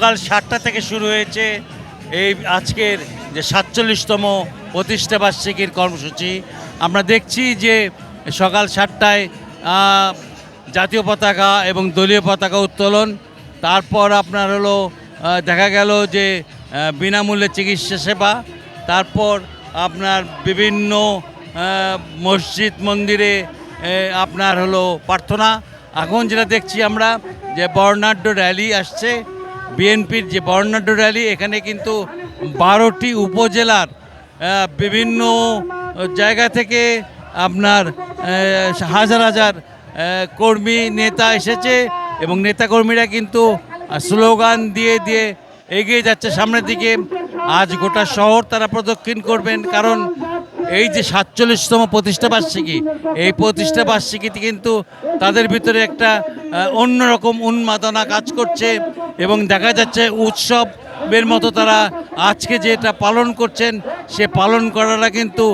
সকাল সাতটা থেকে শুরু হয়েছে এই আজকের যে সাতচল্লিশতম প্রতিষ্ঠা বার্ষিকীর কর্মসূচি। আমরা দেখছি যে সকাল সাতটায় জাতীয় পতাকা এবং দলীয় পতাকা উত্তোলন। তারপর আপনার হলো দেখা গেল যে বিনামূল্যে চিকিৎসা সেবা। তারপর আপনার বিভিন্ন মসজিদ, মন্দিরে আপনার হলো প্রার্থনা। এখন যেটা দেখছি আমরা যে বর্ণাঢ্য র্যালি আসছে। বিএনপির যে বর্ণাঢ্য র্যালি, এখানে কিন্তু বারোটি উপজেলার বিভিন্ন জায়গা থেকে আপনার হাজার হাজার কর্মী নেতা এসেছে এবং নেতাকর্মীরা কিন্তু স্লোগান দিয়ে দিয়ে এগিয়ে যাচ্ছে সামনের দিকে। আজ গোটা শহর তারা প্রদক্ষিণ করবেন, কারণ এই যে সাতচল্লিশতম প্রতিষ্ঠা বার্ষিকী, এই প্রতিষ্ঠা বার্ষিকীতে কিন্তু তাদের ভিতরে একটা অন্যরকম উন্মাদনা কাজ করছে এবং দেখা যাচ্ছে উৎসবের মতো তারা আজকে যেটা পালন করছেন, সে পালন করাটা কিন্তু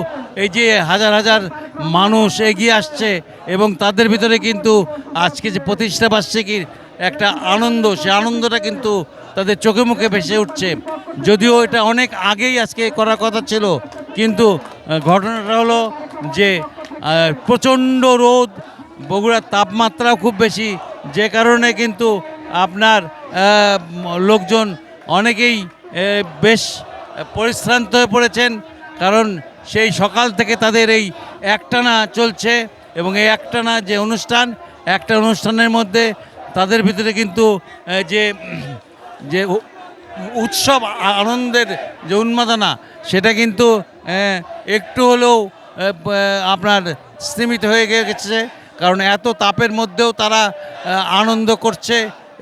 এই যে হাজার হাজার মানুষ এগিয়ে আসছে এবং তাদের ভিতরে কিন্তু আজকে যে প্রতিষ্ঠা বার্ষিকীর একটা আনন্দ, সে আনন্দটা কিন্তু তাদের চোখে মুখে ভেসে উঠছে। যদিও এটা অনেক আগেই আজকে করার কথা ছিল কিন্তু ঘটনাটা হলো যে প্রচণ্ড রোদ, বগুড়ার তাপমাত্রাও খুব বেশি, যে কারণে কিন্তু আপনার লোকজন অনেকেই বেশ পরিশ্রান্ত হয়ে পড়েছেন, কারণ সেই সকাল থেকে তাদের এই একটানা চলছে এবং এই একটানা যে অনুষ্ঠান, একটা অনুষ্ঠানের মধ্যে তাদের ভিতরে কিন্তু যে যে উৎসব আনন্দের যে উন্মাদনা, সেটা কিন্তু একটু হলেও আপনার স্তীমিত হয়ে গেছে। কারণ এত তাপের মধ্যেও তারা আনন্দ করছে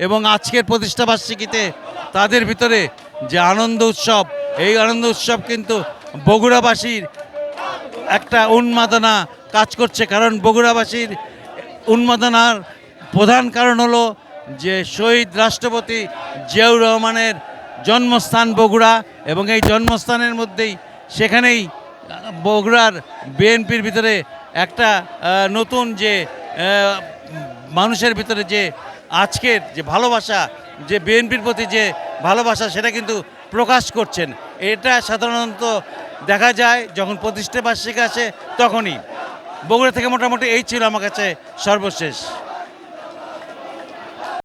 এবং আজকের প্রতিষ্ঠাবার্ষিকীতে তাদের ভিতরে যে আনন্দ উৎসব, এই আনন্দ উৎসব কিন্তু বগুড়াবাসীর একটা উন্মাদনা কাজ করছে। কারণ বগুড়াবাসীর উন্মাদনার প্রধান কারণ হলো যে শহীদ রাষ্ট্রপতি জিয়াউর রহমানের জন্মস্থান বগুড়া এবং এই জন্মস্থানের মধ্যেই সেখানেই বগুড়ার বিএনপির ভিতরে একটা নতুন যে মানুষের ভিতরে যে আজকের যে ভালোবাসা, যে বিএনপির প্রতি যে ভালোবাসা, সেটা কিন্তু প্রকাশ করছেন। এটা সাধারণত দেখা যায় যখন প্রতিষ্ঠা বার্ষিকী আসে তখনই। বগুড়া থেকে মোটামুটি এই ছিল আমার কাছে সর্বশেষ।